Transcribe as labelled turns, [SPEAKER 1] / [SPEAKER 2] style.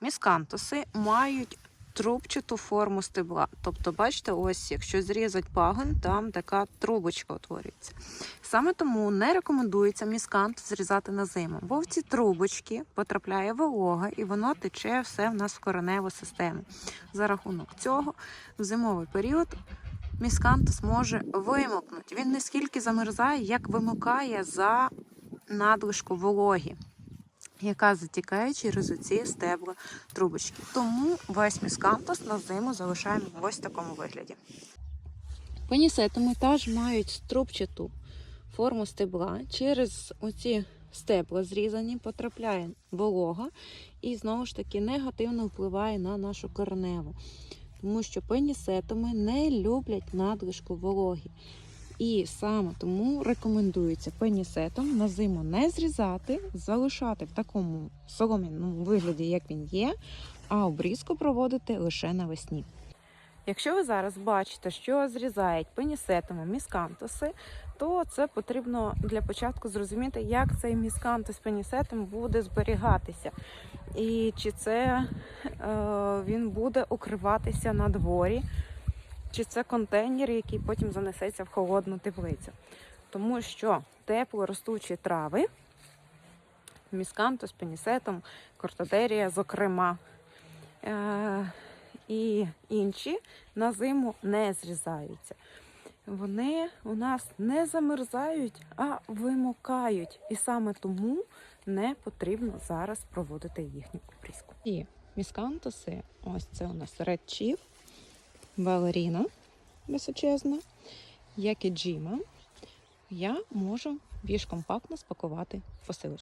[SPEAKER 1] Міскантуси мають трубчату форму стебла. Тобто, бачите, ось якщо зрізати пагон, там така трубочка утворюється. Саме тому не рекомендується міскантус зрізати на зиму, бо в ці трубочки потрапляє волога і воно тече все в нас в кореневу систему. За рахунок цього в зимовий період міскантус може вимокнути. Він не скільки замерзає, як вимокає за надлишку вологі яка затікає через оці стебла трубочки. Тому весь міскантус на зиму залишаємо в ось такому вигляді. Пенісетами теж мають трубчату форму стебла. Через оці стебла зрізані потрапляє волога і знову ж таки негативно впливає на нашу кореневу. Тому що пенісетами не люблять надлишку вологи. І саме тому рекомендується пенісетом на зиму не зрізати, залишати в такому солом'яному вигляді, як він є, а обрізку проводити лише навесні. Якщо ви зараз бачите, що зрізають пенісетами міскантуси, то це потрібно для початку зрозуміти, як цей міскантус пенісетом буде зберігатися. І чи це е, він буде укриватися на дворі, чи це контейнер, який потім занесеться в холодну теплицю. Тому що теплоростучі трави, міскантус, пенісетом, кортодерія, зокрема, е- і інші на зиму не зрізаються. Вони у нас не замерзають, а вимокають. І саме тому не потрібно зараз проводити їхню обрізку. І міскантуси, ось це у нас Chief, балеріна височезна, як і джима, я можу більш компактно спакувати в посилочку.